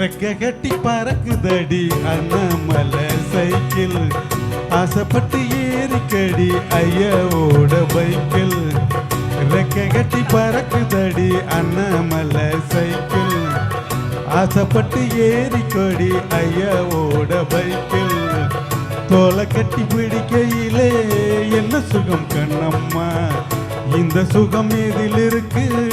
ரெக்க கட்டி பறக்குதடி அண்ணாமலை சைக்கிள். ஆசைப்பட்டு ஏறிக்கடி ஐயாவோட பைக்கிள். ரெக்க கட்டி பறக்குதடி அண்ணாமலை சைக்கிள். ஆசைப்பட்டு ஏறிக்கடி ஐயாவோட பைக்கிள். தோலை கட்டி பிடிக்கையிலே என்ன சுகம் கண்ணம்மா? இந்த சுகம் இதில் இருக்கு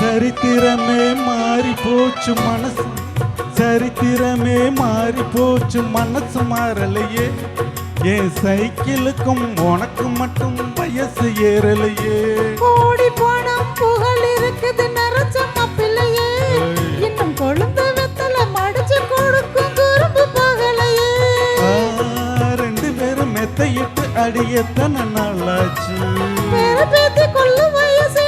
சரித்திரமே மாறி போச்சு மனசு. சரித்திரமே மாறி போச்சு மனசு மாறலையே. என் சைக்கிளுக்கும் உனக்கு மட்டும் வயசு ஏறலையே. கோடி பணம் புகழ் இருக்குது நிறைச்ச மாப்பிள்ளையே இன்னும் கொழுந்து வெத்தல மடிச்சு கொடுக்கும் குறும்பு பகலையே. ஆ, ரெண்டு பேரும் மெத்தையிட்டு அடியத்தன நாளாச்சு. பேத்தி கொள்ளும் பேச்சு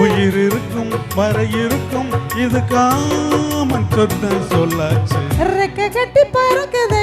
உயிர் இருக்கும் வர இருக்கும். இது காமன் சொன்ன சொல்லாச்சு. ரெக்க கட்டி பறக்குதை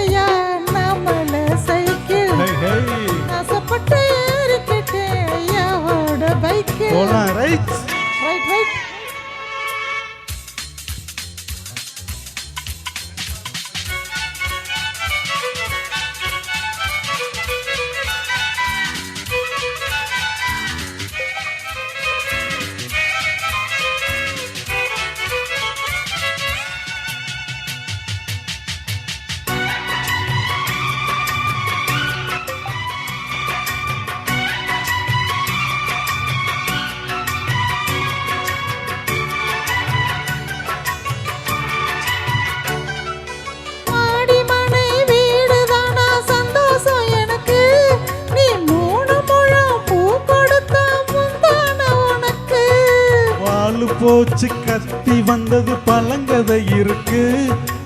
வாலு போச்சு கத்தி வந்தது பழங்கதை இருக்கு.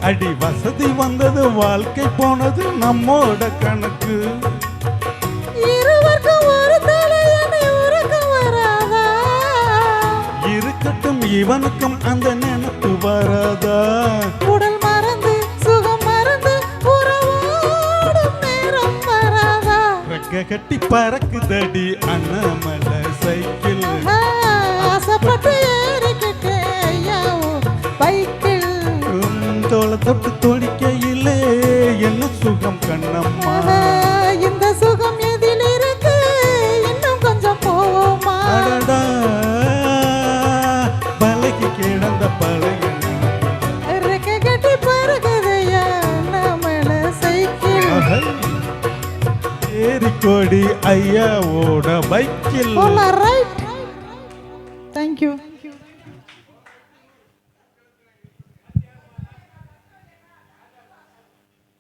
அடி வசதி வந்தது வாழ்க்கை போனது நம்மோட கணக்கு. இருக்கட்டும் இவனுக்கும் அந்த நினைப்பு வராதா? உடல் மறந்து சுகம் மறந்து ரெக்க கட்டி பறக்குதடி அண்ணாமலை சைக்கிள். ஆசைப்பட்டு தோளை தொட்டு தொடிக்கையிலே என்ன சுகம் கண்ணம்மா. இந்த சுகம் எதில் இருக்கு? இன்னும் கொஞ்சம் போவோமா? அடடா பலகி கிடந்த. ரெக்க கட்டி அகல். ஏறிக்கோடி ஐயாவோட பைக்கில். Right thank you